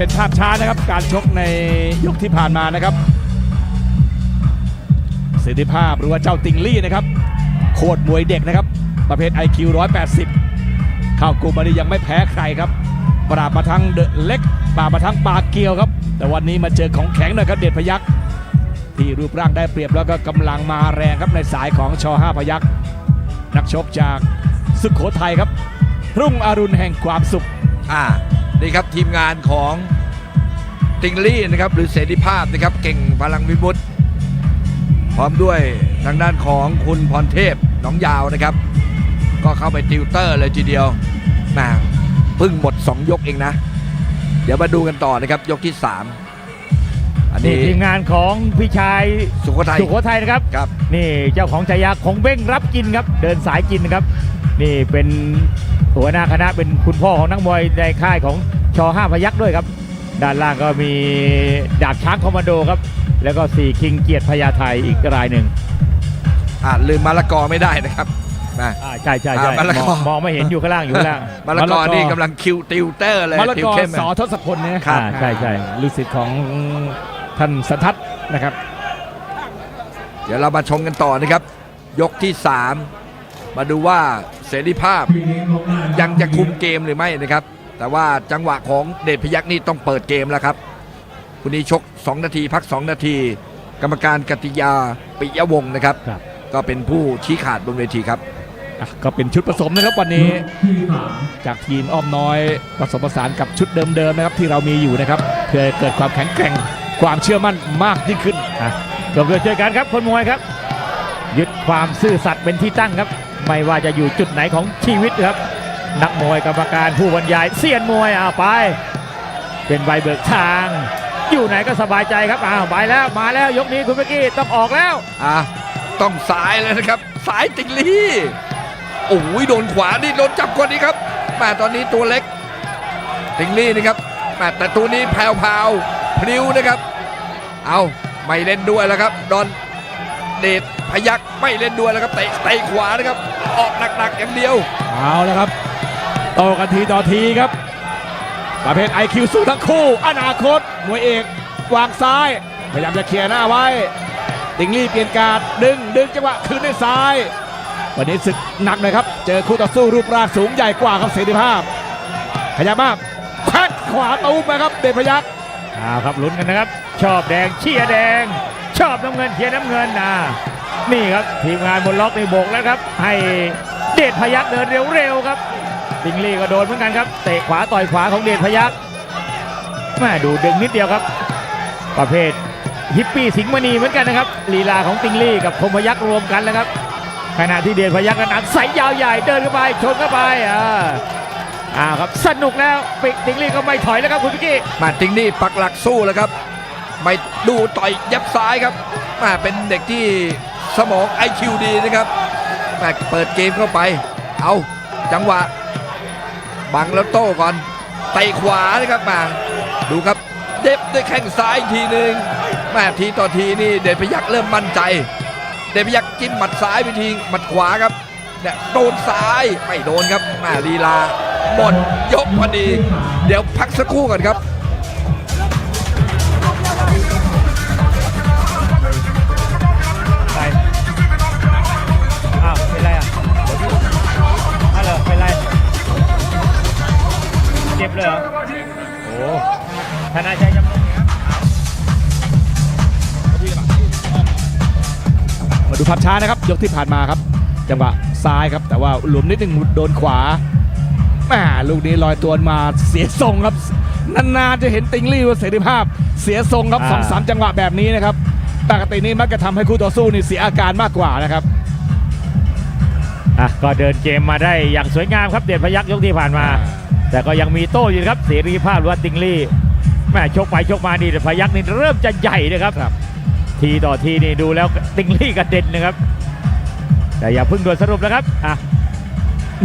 เป็นภาพช้านะครับการชกในยกที่ผ่านมานะครับสิทธิภาพหรือว่าเจ้าติงลี่นะครับโคตรมวยเด็กนะครับ ประเภท IQ 180 เข้ากลุ่มมานี้ยังไม่แพ้ใครครับ ปราบมาทั้งเดอะเล็ก ปราบมาทั้งปาเกียวครับ แต่วันนี้มาเจอของแข็งหน่อยครับเดชพยักที่รูปร่างได้เปรียบแล้วก็กำลังมาแรงครับในสายของช5พยักนักชกจากสุขโขทัยครับ รุ่งอรุณแห่งความสุขอ่า นี่ครับทีมงานของติงลี่นะครับหรือเสรีภาพนะครับเก่งพลังวิมุตติพร้อมด้วยทางด้านของคุณพรเทพน้องยาวนะครับ ก็เข้าไปติวเตอร์เลยทีเดียวแมาเพิ่งหมด 2 ยกเองนะ เดี๋ยวมาดูกันต่อนะครับยกที่ 3 อันนี่นี้ทีมงานของพี่ชายสุโขทัยสุโขทัยนะครับครับ นี่เจ้าของฉายาของเบ้งรับกินครับ เดินสายกินนะครับ นี่เป็นหัวหน้าคณะเป็นคุณพ่อของนักมวยในค่ายของชอห้าพยักษ์ด้วยครับ ด้านล่างก็มีดาบช้างคอมมานโดครับ แล้วก็สี่คิงเกียรติพญาไทยอีกรายหนึ่งอ่าลืมมะละกอไม่ได้นะครับนะอ่าใช่ใช่ใช่อ่ามะละกอมองมองไม่เห็นอยู่ข้างล่างอยู่ข้างล่างมะละกอนี่กำลังคิวติวเตอร์เลยมะละติกวอเข้มสอทศพลเนี่ยครับอ่าใช่ใช่ลูกศิษย์ของ ท่านสันทัศน์นะครับ เดี๋ยวเรามาชมกันต่อนะครับ ยกที่ 3 มาดูว่าเสรีภาพยังจะคุมเกมหรือไม่นะครับ แต่ว่าจังหวะของเดชพยักษ์นี่ต้องเปิดเกมแล้วครับคุณนี้ชก 2 นาทีพัก 2 นาที กรรมการกติยาปิยวงศ์นะครับ ครับ ก็เป็นผู้ชี้ขาดบนเวทีครับ อะก็เป็นชุดผสมนะครับวันนี้จากทีมอ้อมน้อยผสมผสานกับชุดเดิมๆนะครับที่เรามีอยู่นะครับเพื่อให้เกิดความแข็งแกร่ง ความเชื่อมั่นมากยิ่งขึ้นอะรวมด้วยช่วยกันครับคนมวยครับ ยึดความซื่อสัตย์เป็นที่ตั้งครับ ไม่ว่าจะอยู่จุดไหนของชีวิตครับ นักมวยกรรมการผู้บรรยายเซียนมวยอ้าวไป เป็นใบเบิกทาง อยู่ไหนก็สบายใจครับอ้าวไปแล้วมาแล้วยกนี้คุณเมื่อกี้ต้องออกแล้ว อะต้องสายเลยนะครับ สายติงลี่โอ้ยโดนขวานี่โดนจับคนนี้ครับแม่ตอนนี้ตัวเล็กติงลี่นะครับแม่แต่ตัวนี้แผ่วพ ริ้วนะครับ เอาไม่เล่นด้วยแล้วครับ ดอนเดชพยักไม่เล่นด้วยแล้วครับเตะเตะขวานะครับ ออกหนักๆอย่างเดียว เอาแล้วครับโตกันทีต่อทีครับ ประเภท IQ สู้ทั้งคู่ อนาคต มวยเอกวางซ้าย พยายามจะเคลียร์หน้าไว้ ติงลี่เปลี่ยนการดึงดึงจังหวะคืนด้วยซ้าย วันนี้ศึกหนักหน่อยครับ เจอคู่ต่อสู้รูปร่างสูงใหญ่กว่าครับเสรีภาพ ขยับมากแข้งขวาตูมนะครับ เดชพยักษ์ อ้าครับลุ้นกันนะครับ ชอบแดงเชียร์แดง ชอบน้ำเงินเชียร์น้ำเงินนะนี่ครับทีมงานบนล็อกในโบกแล้วครับ ให้เดชพยักเดินเร็วๆครับติงลี่ก็โดนเหมือนกันครับเตะขวาต่อยขวาของเดชพยักแม่ดูดึงนิดเดียวครับ ประเภทฮิปปี้สิงห์มณีเหมือนกันนะครับลีลาของติงลี่กับคมพยักรวมกันแล้วครับขณะที่เดชพยักนั้นอัดใส่ยาวใหญ่เดินเข้าไปชนเข้าไปอ่า อ้าวครับสนุกแล้วปิกติงลี่ก็ไม่ถอยแล้วครับคุณพิกกี้มาติงนี่ปักหลักสู้แล้วครับ ไม่ดูต่อยยับซ้ายครับมาเป็นเด็กที่สมอง IQ ดีนะครับมาเปิดเกมเข้าไป เอาจังหวะ บังแล้วโต้ก่อนเตะขวานะครับมาดูครับเด็บด้วยแข้งซ้ายอีกทีหนึ่งแม่ทีต่อทีนี่เดชพยักเริ่มมั่นใจ เดชพยักจิ้มหมัดซ้ายไปทีหมัดขวาครับเนี่ยโดนซ้ายไม่โดนครับแม่ลีลา หมดยกพอดี เดี๋ยวพักสักครู่ก่อนครับไปอ้าวเป็นไรอะอ้าวเหรอเป็นไรเจ็บเลยเหรอโอ้ธนาชัยจำนงเนี่ยมาดูภาพช้านะครับ ยกที่ผ่านมาครับ จังหวะซ้ายครับ แต่ว่าหลวมนิดนึงโดนขวา ม่ลูกนี้ลอยตัวมาเสียทรงครับนานๆจะเห็นติงลี่ว่าเสรีภาพ เสียทรงครับสองสามจังหวะแบบนี้นะครับปกตินี้มักจะทำให้คู่ต่อสู้นี่เสียอาการมากกว่านะครับอะก็เดินเกมมาได้อย่างสวยงามครับเด่นพยักยกที่ผ่านมา แต่ก็ยังมีโต้อยู่นะครับเสรีภาพหรือว่าติงลี่แม่ชกไปชกมานี่เด่นพยักนี่เริ่มจะใหญ่นะครับครับ ทีต่อทีนี่ดูแล้วติงลี่กระเด็นนะครับ แต่อย่าเพิ่งด่วนสรุปนะครับอะ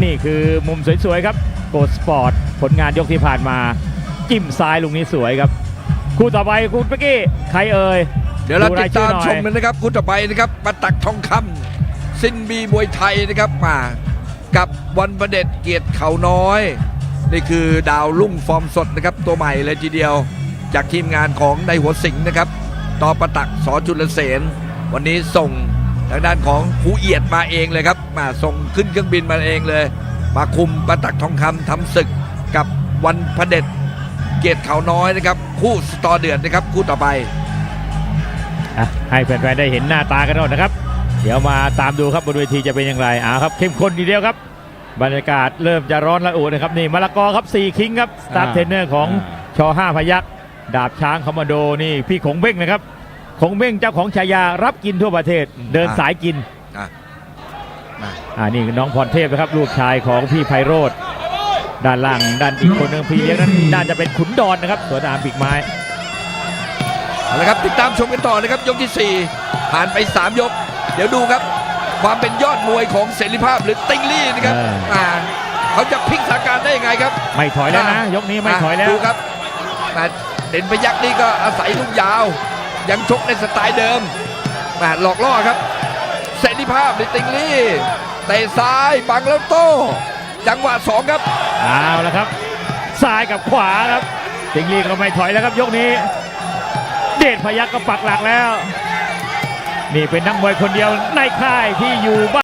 นี่คือมุมสวยๆครับ โกสปอร์ตผลงานยกที่ผ่านมา จิ้มซ้ายลุงนี้สวยครับ คู่ต่อไปคุณเมื่อกี้ใครเอ่ยเดี๋ยวเราติรายดชื่อตามหน่อยชมกันนะครับ คู่ต่อไปนะครับมาตักทองคำซินบีมวยไทยนะครับมากับวันประเด็จเกียรติเขาน้อย นี่คือดาวรุ่งฟอร์มสดนะครับ ตัวใหม่เลยทีเดียว จากทีมงานของในหัวสิงห์นะครับต่อประตักสอจุลเสนวันนี้ส่งทางด้านของผู้เอียดมาเองเลยครับ มาส่งขึ้นเครื่องบินมาเองเลย มาคุมประตักทองคำทำศึกกับวันพระเด็จเกียรติเขาน้อยนะครับ คู่สตอเดือดนะครับ คู่ต่อไปอะให้แฟนๆได้เห็นหน้าตากันก่อนนะครับ เดี๋ยวมาตามดูครับบนเวทีจะเป็นอย่างไรอ่าครับเข้มข้นทีเดียวครับ บรรยากาศเริ่มจะร้อนระอุนะครับนี่มะละกอครับ4คิงครับสตาร์เทรนเนอร์ของช5พยักดาบช้างคอมมานโดนี่พี่ขงเบ้งนะครับขงเบ้งเจ้าของฉายารับกินทั่วประเทศเดินอะสายกิน อะมาอ่านี่น้องพรเทพนะครับลูกชายของพี่ไพโรธด้านล่างด้านอีกคนหนึ่งพี่เลี้ยงนั้นน่าจะเป็นขุนดอนนะครับสวนอามปีกไม้เอาละครับติดตามชมกันต่อนะครับยกที่ 4 ผ่านไป 3 ยก เดี๋ยวดูครับ ความเป็นยอดมวยของเสรีภาพหรือติงลี่นะครับเอออ่าเขาจะพลิกสถานการณ์ได้ยังไงครับ ไม่ถอยแล้วนะ ยกนี้ไม่ถอยแล้วดูครับมาเด่นพยักษ์นี่ก็อาศัยลูกยาว ยังชกในสไตล์เดิมมาหลอกล่อครับ เสรีภาพลิติงลี่เตะซ้ายบังแล้วโต้จังหวะสองครับเอาละครับ ซ้ายกับขวาครับติงลีก็ไม่ถอยแล้วครับยกนี้ เดชพยักก็ปักหลักแล้ว นี่เป็นนักมวยคนเดียวในค่ายที่อยู่บ้าน